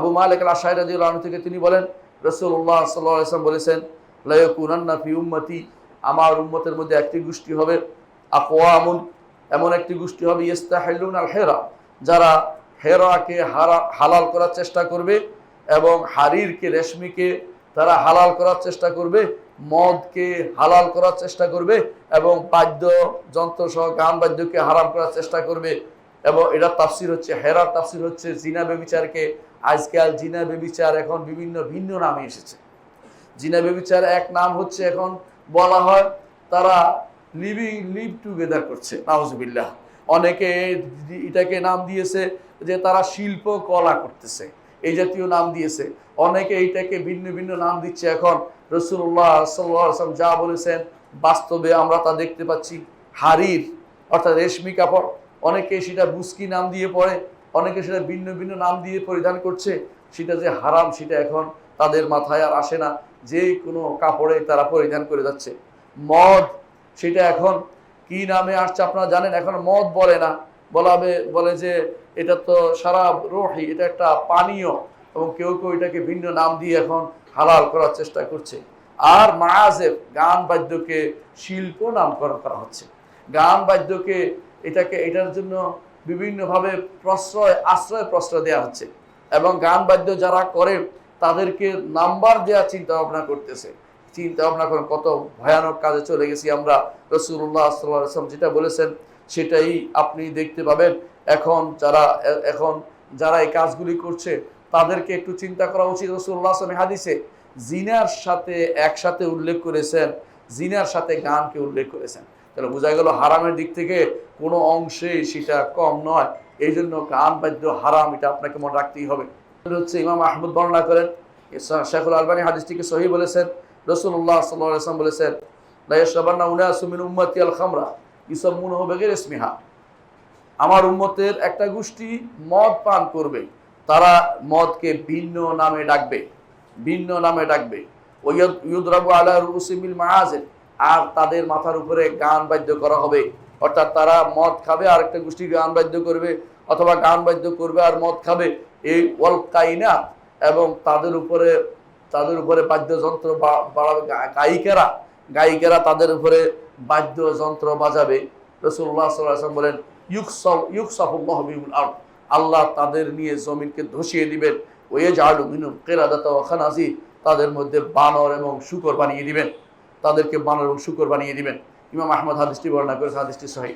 আবু মালিক আল রাজি থেকে তিনি বলেন রসুল্লাহ সাল্লাম বলেছেন লাইকুনান্না ফি উম্মতি, আমার উম্মতের মধ্যে একটি গোষ্ঠী হবে আকোয়ামুন এমন একটি গোষ্ঠী হবে ইস্তাহিলুন আল হেরা যারা হেরাকে হারা, হালাল করার চেষ্টা করবে এবং হারিরকে, রেশমিকে তারা হালাল করার চেষ্টা করবে, মদকে হালাল করার চেষ্টা করবে এবং বাদ্য যন্ত্র সহ গান বাদ্যকে হারাম করার চেষ্টা করবে। এবং এটা তাফসির হচ্ছে, হেরার তাফসির হচ্ছে, জিনা বেবিচারকে আজকাল জিনা বেবিচার এখন বিভিন্ন ভিন্ন নামে এসেছে। জিনা বেবিচার এক নাম হচ্ছে এখন বলা হয় তারা লিভিং লিভ টুগেদার করছে, নাউজবিল্লাহ। অনেকে এটাকে নাম দিয়েছে যে তারা শিল্প কলা করতেছে, এই জাতীয় নাম দিয়েছে। অনেকে এইটাকে ভিন্ন ভিন্ন নাম দিচ্ছে এখন। রসুল্লাহ সাল্লাম যা বলেছেন, বাস্তবে আমরা তা দেখতে পাচ্ছি, হারির, অর্থাৎ রেশমি কাপড়। অনেকে সেটা বুস্কি নাম দিয়ে পড়ে, অনেকে সেটা ভিন্ন ভিন্ন নাম দিয়ে পরিধান করছে, সেটা যে হারাম সেটা এখন তাদের মাথায় আর আসে না। যে কোনো কাপড়ে তারা পরিধান করে যাচ্ছে। মদ, সেটা এখন কি নামে আসছে আপনারা জানেন? এখন মদ বলে না। বলাবে, বলে যে এটা তো সারা রহি, এটা একটা পানীয় এবং কেউ কেউ এটাকে ভিন্ন নাম দিয়ে এখন হালাল করার চেষ্টা করছে। আর মায়াজেব গান বাদ্যকে শিল্প নামকরণ করা হচ্ছে। গান বাদ্যকে এটাকে, এটার জন্য বিভিন্নভাবে প্রশ্রয়, আশ্রয় প্রশ্রয় দেওয়া হচ্ছে। এবং গান বাদ্য যারা করে, তাদেরকে নাম্বার দেওয়া চিন্তা ভাবনা করতেছে। চিন্তা ভাবনা করেন, কত ভয়ানক কাজে চলে গেছি আমরা। রসুল্লাহ আসলাম যেটা বলেছেন, সেটাই আপনি দেখতে পাবেন। এখন যারা এখন যারা এই কাজগুলি করছে, তাদেরকে একটু চিন্তা করা উচিত। রসুল্লাহ আসলাম হাদিসে জিনার সাথে একসাথে উল্লেখ করেছেন, জিনার সাথে গানকে উল্লেখ করেছেন। তাহলে বোঝা গেল হারামের দিক থেকে কোনো অংশে সেটা কম নয়। এই জন্য গান বাদ্য হারাম, এটা আপনাকে মনে রাখতেই হবে। হচ্ছে ইমাম আহমদ বর্ণনা করেন শেখুল আলবানী হাদিসটিকে সহি বলেছেন রসুল্লাহ সাল্লাম বলেছেন লাইসাবান্না উনাসুমিন খামরা ইসম্মুন হবে রেসমিহা আমার উম্মতের একটা গোষ্ঠী মদ পান করবে, তারা মদকে ভিন্ন নামে ডাকবে, ভিন্ন নামে ডাকবে। ইউদ্রাবু আলা রুসিমিল মাহাজের আর তাদের মাথার উপরে গান বাদ্য করা হবে। অর্থাৎ তারা মদ খাবে আর একটা গোষ্ঠী গান বাদ্য করবে, অথবা গান বাদ্য করবে আর মদ খাবে। এই ওয়াল কাইনা এবং তাদের উপরে তাদের উপরে বাদ্যযন্ত্র বাড়াবে গায়িকারা গায়িকারা তাদের উপরে বাদ্যযন্ত্র বাজাবে। রসুল্লাহ সাল্লাম বলেন ইউকসফ বিহুল আর্দ। আল্লাহ তাদের নিয়ে জমিনকে ধসিয়ে দিবেন। ওয়ে জালু মিনুম কেরাদাত খানাজি তাদের মধ্যে বানর এবং শুকর বানিয়ে দিবেন। তাদেরকে বানর এবং শুকর বানিয়ে দিবেন। ইমাম আহমদ হাদিসটি বর্ণনা করে হাদিসটি সহি।